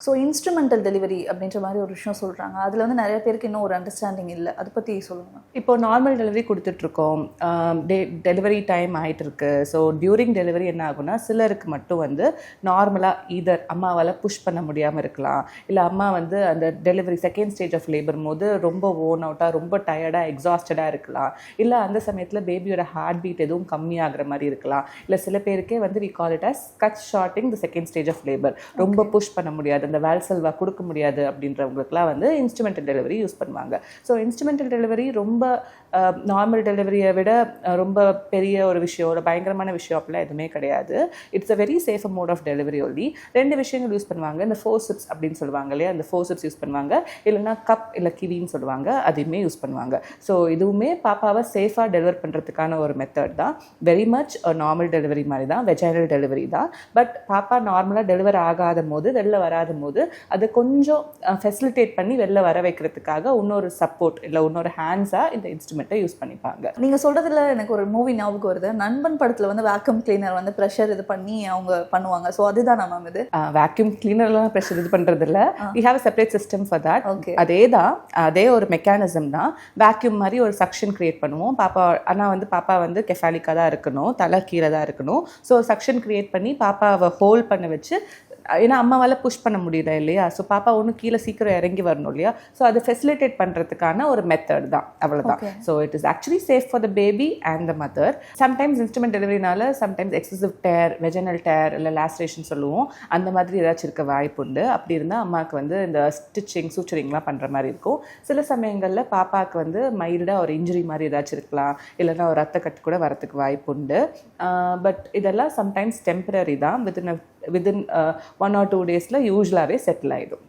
So instrumental delivery அப்படின்ற மாதிரி ஒரு விஷயம் சொல்கிறாங்க அதில் வந்து நிறைய பேருக்கு இன்னும் ஒரு அண்டர்ஸ்டாண்டிங் இல்லை. அதை பற்றி சொல்லுங்கள் இப்போ நார்மல் டெலிவரி கொடுத்துட்ருக்கோம். டே டெலிவரி டைம் ஆயிட்டு இருக்கு ஸோ டியூரிங் டெலிவரி என்ன ஆகும்னா சிலருக்கு மட்டும் வந்து நார்மலாக இதர் அம்மாவால் புஷ் பண்ண முடியாமல் இருக்கலாம். இல்லை அம்மா வந்து அந்த delivery second stage of labour போது ரொம்ப ஓன் அவுட்டாக ரொம்ப டயர்டாக எக்ஸாஸ்டடாக இருக்கலாம். இல்லை அந்த சமயத்தில் பேபியோட ஹார்ட் பீட் எதுவும் கம்மியாகிற மாதிரி இருக்கலாம். இல்லை சில பேருக்கே வந்து we call it as cut shorting the second stage of labour ரொம்ப புஷ் பண்ண முடியாது. அந்த வேல்செல்வா கொடுக்க முடியாது அப்படின்றவங்களுக்குலாம் வந்து இன்ஸ்ட்ருமெண்டல் டெலிவரி யூஸ் பண்ணுவாங்க. ஸோ இன்ஸ்ட்ருமெண்டல் டெலிவரி ரொம்ப ரொம்ப நார்மல் டெலிவரியை விட ரொம்ப பெரிய ஒரு விஷயம் ஒரு பயங்கரமான விஷயம் அப்படிலாம் எதுவுமே கிடையாது. It's a very safe mode of delivery ஒல்லி ரெண்டு விஷயங்கள் யூஸ் பண்ணுவாங்க. இந்த ஃபோர் சிப்ஸ் அப்படின்னு சொல்லுவாங்க இல்லையா? அந்த ஃபோர் சிப்ஸ் யூஸ் பண்ணுவாங்க. இல்லைன்னா கப் இல்லை கிவின்னு சொல்லுவாங்க. அதையுமே யூஸ் பண்ணுவாங்க. ஸோ இதுவுமே பாப்பாவை சேஃபாக டெலிவர் பண்ணுறதுக்கான ஒரு மெத்தட் தான். வெரி மச் நார்மல் டெலிவரி மாதிரி தான். வெஜைனல் டெலிவரி தான். பட் பாப்பா நார்மலாக டெலிவர் ஆகாத போது வெளில வராத போது அதை கொஞ்சம் ஃபெசிலிட்டேட் பண்ணி வெளில வர வைக்கிறதுக்காக இன்னொரு சப்போர்ட் இல்லை இன்னொரு ஹேண்ட்ஸாக இந்த இன்ஸ்ட்ருமெண்ட்டை யூஸ் பண்ணிப்பாங்க. நீங்கள் சொல்கிறதுல எனக்கு ஒரு மூவி ஞாபகம் வருது. நண்பன் படத்தில் வந்து வேக்கம் கிளீனர் வந்து ப்ரெஷர் இது பண்ணி அவங்க பண்ணுவாங்க. ஸோ அதுதான் மேம் இது? வேக்யூம் கிளீனர்லாம் ப்ரெஷர் இது பண்ணுறது இல்லை we have separate system for that okay அதே தான் அதே ஒரு மெக்கானிசம் தான். வேக்யூம் மாதிரி ஒரு சக்ஷன் கிரியேட் பண்ணுவோம். பாப்பா ஆனால் வந்து பாப்பா வந்து கெஃபாலிக்காக தான் இருக்கணும். தலை கீழே தான் இருக்கணும். ஸோ சக்ஷன் கிரியேட் பண்ணி பாப்பாவை ஹோல்ட் பண்ண வச்சு ஏன்னா அம்மாவால் புஷ் பண்ண முடியல இல்லையா? ஸோ பாப்பா ஒன்றும் கீழே சீக்கிரம் இறங்கி வரணும் இல்லையா? ஸோ அதை ஃபெசிலிட்டேட் பண்ணுறதுக்கான ஒரு மெத்தட் தான். அவ்வளோதான். So it is actually safe for the baby and the mother sometimes instrument டெலிவரினால sometimes excessive tear vaginal tear இல்லை லாஸ்ட்ரேஷன் சொல்லுவோம். அந்த மாதிரி ஏதாச்சும் இருக்க வாய்ப்பு உண்டு. அப்படி இருந்தால் அம்மாவுக்கு வந்து இந்த ஸ்டிச்சிங் சூச்சரிங்லாம் பண்ணுற மாதிரி இருக்கும். சில சமயங்களில் பாப்பாவுக்கு வந்து மைல்டாக ஒரு இன்ஜுரி மாதிரி ஏதாச்சும் இருக்கலாம். இல்லைன்னா ஒரு ரத்த கட்டு கூட வரத்துக்கு வாய்ப்பு உண்டு. பட் இதெல்லாம் சம்டைம்ஸ் டெம்பரரி தான். Within within one or two டேஸில் யூஸ்வலாகவே செட்டில் ஆகிடும்